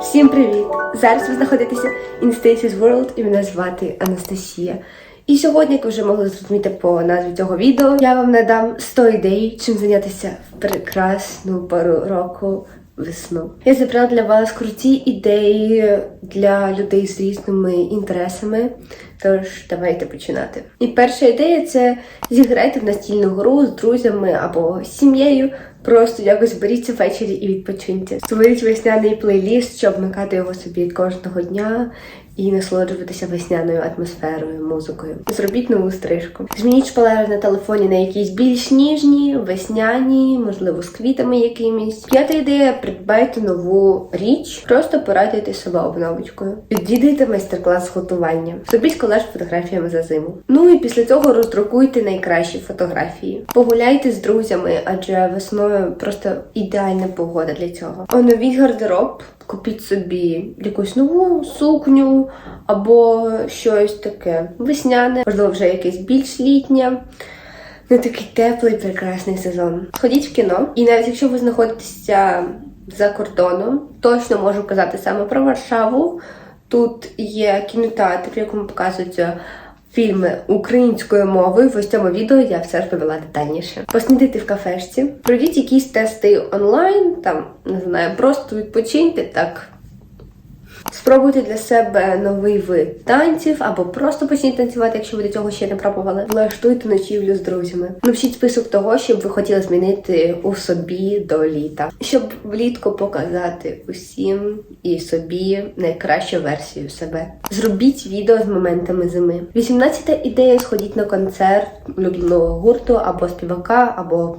Всім привіт! Зараз ви знаходитеся in Stacey's World і мене звати Анастасія. І сьогодні, як ви вже могли зрозуміти по назві цього відео, я вам надам 100 ідей, чим зайнятися в прекрасну пору року весну. Я зібрала для вас круті ідеї для людей з різними інтересами. Тож давайте починати. І перша ідея це зіграйте в настільну гру з друзями або сім'єю. Просто якось беріться ввечері і відпочиньте. Створіть весняний плейліст, щоб вмикати його собі кожного дня і насолоджуватися весняною атмосферою, музикою. Зробіть нову стрижку. Змініть шпалери на телефоні на якісь більш ніжні, весняні, можливо, з квітами якимись. П'ята ідея: придбайте нову річ, просто порадуйте себе обновочкою. Відвідайте майстер-клас з готування. Зробіть колаж фотографіями за зиму. Ну і після цього роздрукуйте найкращі фотографії. Погуляйте з друзями, адже весною просто ідеальна погода для цього. Оновіть гардероб. Купіть собі якусь нову сукню або щось таке весняне, можливо, вже якесь більш літнє. Не такий теплий, прекрасний сезон. Сходіть в кіно, і навіть якщо ви знаходитеся за кордоном, точно можу казати саме про Варшаву. Тут є кінотеатр, в якому показуються фільми українською мовою. В ось цьому відео я все розповіла детальніше. Поснідайте в кафешці, пройдіть якісь тести онлайн, там не знаю, просто відпочиньте так. Спробуйте для себе новий вид танців або просто почніть танцювати, якщо ви до цього ще не пробували. Влаштуйте ночівлю з друзями. Напишіть список того, що ви хотіли змінити у собі до літа, щоб влітку показати усім і собі найкращу версію себе. Зробіть відео з моментами зими. 18 ідея сходіть на концерт улюбленого гурту або співака, або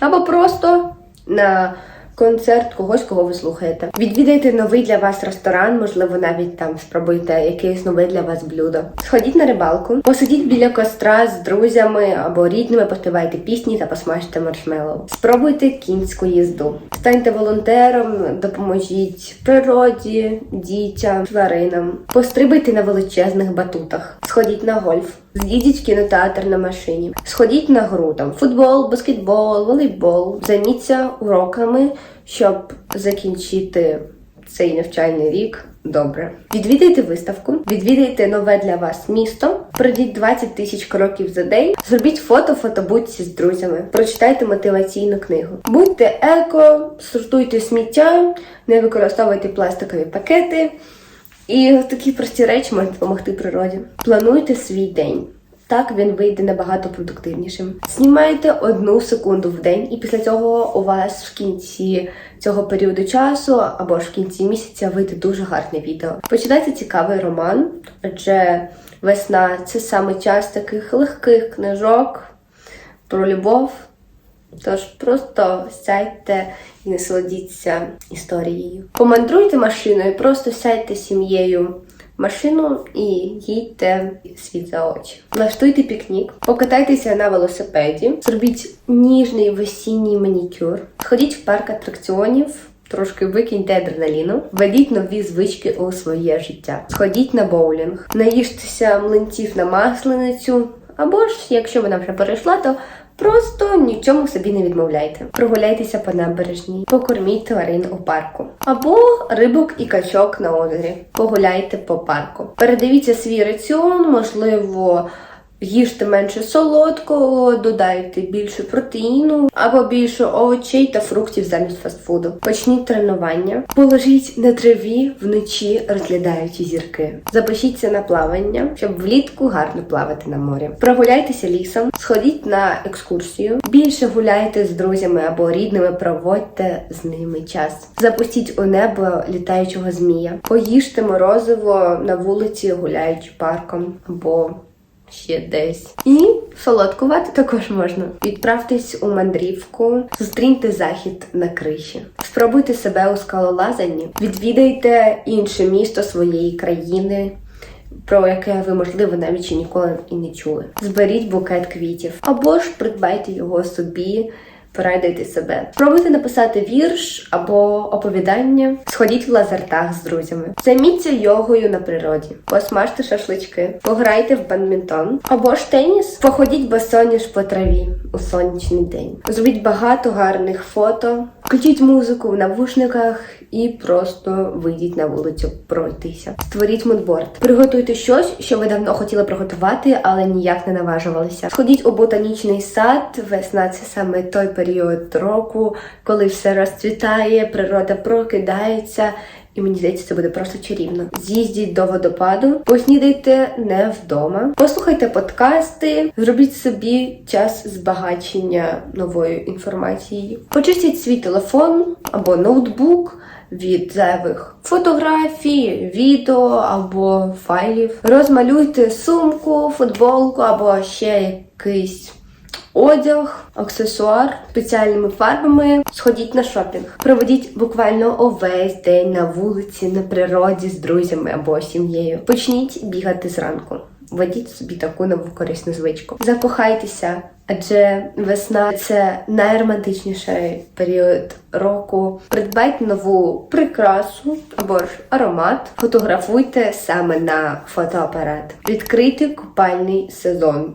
або просто на концерт когось, кого ви слухаєте. Відвідайте новий для вас ресторан, можливо, навіть там спробуйте якесь нове для вас блюдо. Сходіть на рибалку, посидіть біля костра з друзями або рідними, поспівайте пісні та посмажте маршмеллоу. Спробуйте кінську їзду. Станьте волонтером, допоможіть природі, дітям, тваринам. Пострибайте на величезних батутах. Сходіть на гольф. З'їдіть в кінотеатр на машині, сходіть на гру там футбол, баскетбол, волейбол. Займіться уроками, щоб закінчити цей навчальний рік. Добре, відвідайте виставку, відвідайте нове для вас місто, пройдіть 20 тисяч кроків за день, зробіть фото фотобудці з друзями, прочитайте мотиваційну книгу. Будьте еко, сортуйте сміття, не використовуйте пластикові пакети. І такі прості речі можуть допомогти природі. Плануйте свій день. Так він вийде набагато продуктивнішим. Знімайте одну секунду в день, і після цього у вас в кінці цього періоду часу або ж в кінці місяця вийде дуже гарне відео. Почитайте цікавий роман, адже весна це саме час таких легких книжок про любов. Тож просто сядьте і насолодіться історією. Помандруйте машиною, просто сядьте сім'єю в машину і їдьте світ за очі. Влаштуйте пікнік, покатайтеся на велосипеді, зробіть ніжний весінній манікюр, сходіть в парк атракціонів. Трошки викиньте адреналіну, введіть нові звички у своє життя. Сходіть на боулінг, наїжтеся млинців на масленицю, або ж, якщо вона вже перейшла, то Просто нічому собі не відмовляйте. Прогуляйтеся по набережній, покорміть тварин у парку. Або рибок і качок на озері. Погуляйте по парку. Передивіться свій раціон, можливо, їжте менше солодкого, додайте більше протеїну або більше овочей та фруктів замість фастфуду. Почніть тренування, положіть на траві вночі, розглядаючи зірки. Запишіться на плавання, щоб влітку гарно плавати на морі. Прогуляйтеся лісом, сходіть на екскурсію, більше гуляйте з друзями або рідними, проводьте з ними час. Запустіть у небо літаючого змія, поїжте морозиво на вулиці, гуляючи парком або ще десь. І солодкувати також можна. Відправтесь у мандрівку, зустріньте захід на криші. Спробуйте себе у скалолазанні, відвідайте інше місто своєї країни. Про яке ви, можливо, навіть ще ніколи і не чули. Зберіть букет квітів, або ж придбайте його собі Порадуйте себе. Спробуйте написати вірш або оповідання. Сходіть в лазертаг з друзями. Займіться йогою на природі. Посмажте шашлички, пограйте в бадмінтон або ж теніс. Походіть босоніж по траві у сонячний день. Зробіть багато гарних фото, включіть музику в навушниках і просто вийдіть на вулицю пройтися. Створіть мудборд. Приготуйте щось, що ви давно хотіли приготувати, але ніяк не наважувалися. Сходіть у ботанічний сад. Весна це саме той період року, коли все розцвітає, природа прокидається. І мені здається, це буде просто чарівно. З'їздіть до водопаду, поснідайте не вдома, послухайте подкасти, зробіть собі час збагачення новою інформацією. Почистіть свій телефон або ноутбук від зайвих фотографій, відео або файлів. Розмалюйте сумку, футболку або ще якийсь одяг, аксесуар спеціальними фарбами. Сходіть на шопінг. Проведіть буквально увесь день на вулиці, на природі з друзями або сім'єю. Почніть бігати зранку. Введіть собі таку нову корисну звичку. Закохайтеся, адже весна це найромантичніший період року. Придбайте нову прикрасу або ж аромат. Фотографуйте саме на фотоапарат. Відкрийте купальний сезон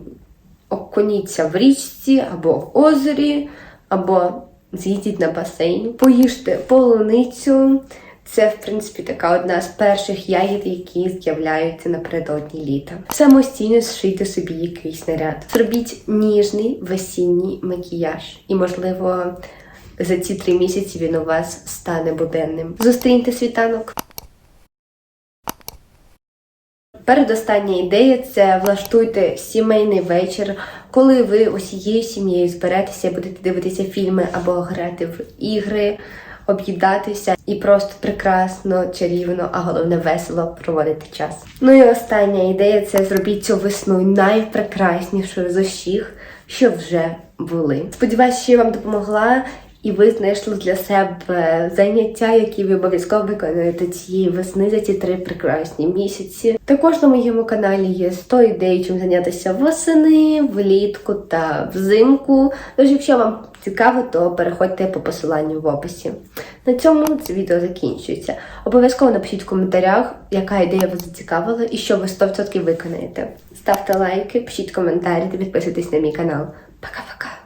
окуніться в річці або в озері, або з'їдіть на басейн, поїжте полуницю. Це, в принципі, така одна з перших ягід, які з'являються напередодні літа. Самостійно зшийте собі якийсь наряд. Зробіть ніжний весінній макіяж. І, можливо, за ці три місяці він у вас стане буденним. Зустріньте світанок. Передостання ідея це влаштуйте сімейний вечір, коли ви усією сім'єю зберетеся, будете дивитися фільми або грати в ігри, об'їдатися і просто прекрасно, чарівно, а головне весело проводити час. Ну і остання ідея це зробіть цю весну найпрекраснішою з усіх, що вже були. Сподіваюсь, що я вам допомогла. І ви знайшли для себе заняття, які ви обов'язково виконуєте цієї весни за ці три прекрасні місяці. Також на моєму каналі є 100 ідей, чим зайнятися восени, влітку та взимку. Тож, якщо вам цікаво, то переходьте по посиланню в описі. На цьому це відео закінчується. Обов'язково напишіть в коментарях, яка ідея вас зацікавила і що ви 100% виконаєте. Ставте лайки, пишіть коментарі та підписуйтесь на мій канал. Пока-пока!